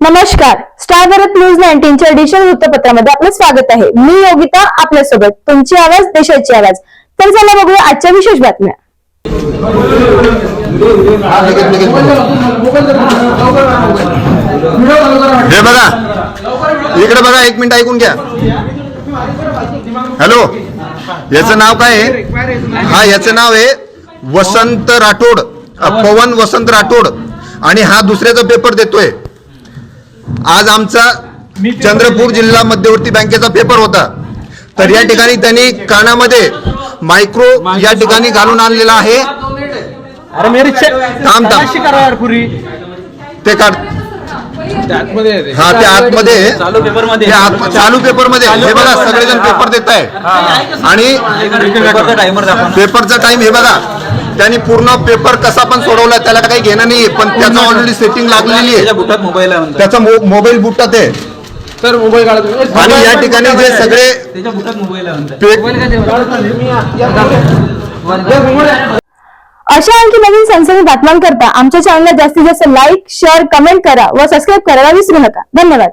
नमस्कार. Star Bharat news नाईन्टीनच्या digital वृत्तपत्रामध्ये आपलं स्वागत आहे. मी योगिता आपल्यासोबत तुमची आवाज देशाची आवाज. तर चला बघूया आजच्या विशेष बातम्या. हे बघा. इकडे बघा एक मिनिट ऐकून घ्या. हॅलो. याचं नाव काय आहे? हा याचं नाव आहे वसंत राठोड. पवन वसंत राठोड. आणि हा दुसऱ्याचा पेपर देतोय. आज आमचा चंद्रपूर जिल्हा मध्यवर्ती बँकेचा पेपर होता. तर या ठिकाणी त्यांनी कानामध्ये मायक्रो या ठिकाणी घालून आणलेला आहे. अरे मेरी थांब, थांब. तमाशी करा यार पुरी. ते काढ. हा ते आतमध्ये. आहे. चालू पेपरमध्ये ते आत- चालू पेपरमध्ये हे बघा सगळेजण पेपर देत आहे आणि पेपरचा टाइम हे बघा. त्यांनी पूर्ण पेपर कसा पण सोडवला त्याला काही घेणं नाही पण त्याचं ऑलरेडी सेटिंग लागलेली आहे. त्याच्या बुटात मोबाईल आहे म्हणतात. त्याचा मो- मोबाईल बुटात आहे. तर मोबाईल काढत आणि या ठिकाणी जे सगळे त्याच्या बुटात मोबाईल आहे म्हणतात. पे- अशा आणखी नवीन सनसनी बातम्यांकरता आमच्या चॅनलला जास्तीत जास्त लाईक शेअर कमेंट करा व सबस्क्राईब करायला विसरू नका. धन्यवाद.